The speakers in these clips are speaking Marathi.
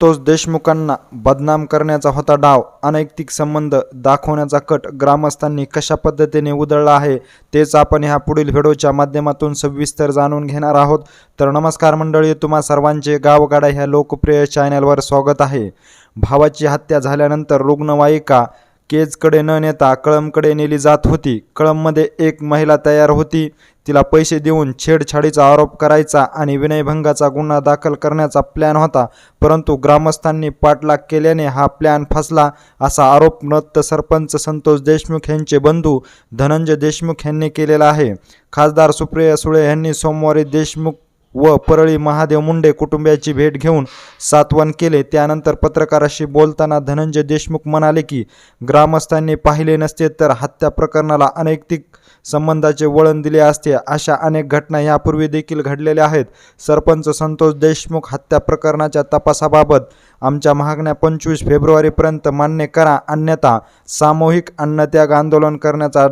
तोच देशमुखांना बदनाम करण्याचा होता डाव. अनैतिक संबंध दाखवण्याचा कट ग्रामस्थांनी कशा पद्धतीने उधळला आहे तेच आपण ह्या पुढील व्हिडिओच्या माध्यमातून सविस्तर जाणून घेणार आहोत. तर नमस्कार मंडळी तुम्हा सर्वांचे गावगाडा ह्या लोकप्रिय चॅनलवर स्वागत आहे. भावाची हत्या झाल्यानंतर रुग्णवाहिका केजकडे न नेता कळमकडे नेली जात होती. कळममध्ये एक महिला तयार होती. तिला पैसे देऊन छेडछाडीचा आरोप करायचा आणि विनयभंगाचा गुन्हा दाखल करण्याचा प्लॅन होता. परंतु ग्रामस्थांनी पाठलाग केल्याने हा प्लॅन फसला असा आरोप मृत सरपंच संतोष देशमुख यांचे बंधू धनंजय देशमुख यांनी केलेला आहे. खासदार सुप्रिया सुळे यांनी सोमवारी देशमुख व परळी महादेव मुंडे कुटुंबियाची भेट घेऊन सात्वन केले. त्यानंतर पत्रकाराशी बोलताना धनंजय देशमुख म्हणाले की ग्रामस्थांनी पाहिले नसते तर हत्या प्रकरणाला अनैतिक संबंधाचे वळण दिले असते. अशा अनेक घटना यापूर्वी देखील घडलेल्या आहेत. सरपंच संतोष देशमुख हत्या प्रकरणाच्या तपासाबाबत आमच्या मागण्या पंचवीस फेब्रुवारीपर्यंत मान्य करा. अन्यथा सामूहिक अन्नत्याग आंदोलन करण्याचा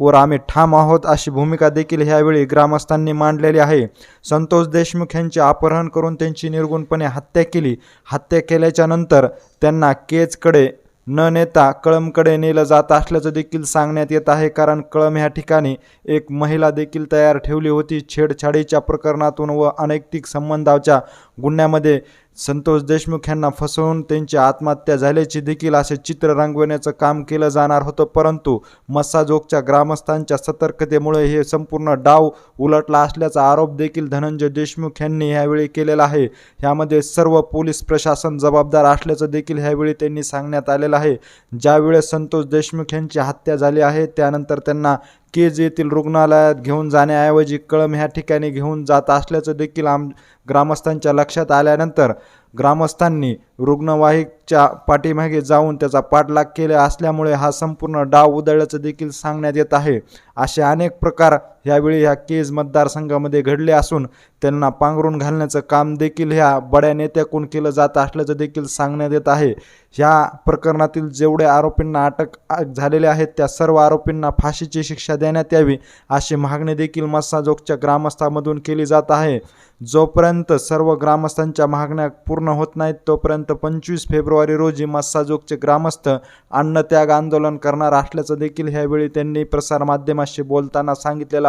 वर आम्ही ठाम आहोत अशी भूमिका देखील ह्यावेळी ग्रामस्थांनी मांडलेली आहे. संतोष देशमुख यांचे अपहरण करून त्यांची निर्गुणपणे हत्या केली. हत्या केल्याच्यानंतर त्यांना केजकडे न नेता कळमकडे नेलं जात असल्याचं देखील सांगण्यात येत आहे. कारण कळम ह्या ठिकाणी एक महिला देखील तयार ठेवली होती. छेडछाडीच्या प्रकरणातून व अनैतिक संबंधाच्या गुन्ह्यामध्ये संतोष देशमुख यांना फसवून त्यांची आत्महत्या झाल्याची देखील असे चित्र रंगवण्याचं काम केलं जाणार होतं परंतु मस्साजोगच्या ग्रामस्थांच्या सतर्कतेमुळे हे संपूर्ण डाव उलटला असल्याचा आरोप देखील धनंजय देशमुख यांनी ह्यावेळी केलेला आहे. ह्यामध्ये सर्व पोलीस प्रशासन जबाबदार असल्याचं देखील ह्यावेळी त्यांनी सांगण्यात आलेलं आहे. ज्यावेळेस संतोष देशमुख यांची हत्या झाली आहे त्यानंतर त्यांना केज येथील रुग्णालयात घेऊन जाण्याऐवजी कळम ह्या ठिकाणी घेऊन जात असल्याचं देखील आम ग्रामस्थांच्या लक्षात आल्यानंतर ग्रामस्थांनी रुग्णवाहिकच्या पाठीमागे जाऊन त्याचा पाठलाग केला असल्यामुळे हा संपूर्ण डाव उधळल्याचं देखील सांगण्यात येत आहे. असे अनेक प्रकार यावेळी ह्या केज मतदारसंघामध्ये घडले असून त्यांना पांघरून घालण्याचं काम देखील ह्या बड्या नेत्याकडून केलं जात असल्याचं देखील सांगण्यात येत आहे. ह्या प्रकरणातील जेवढे आरोपींना अटक झालेले आहेत त्या सर्व आरोपींना फाशीची शिक्षा देण्यात यावी अशी मागणी देखील मस्साजोगच्या ग्रामस्थांमधून केली जात आहे. जोपर्यंत सर्व ग्रामस्थांच्या मागण्या पूर्ण होत नाहीत तोपर्यंत पंचवीस फेब्रुवारी रोजी मस्साजोगचे ग्रामस्थ अन्नत्याग आंदोलन करणार असल्याचं देखील ह्यावेळी त्यांनी प्रसारमाध्यमाशी बोलताना सांगितलेलं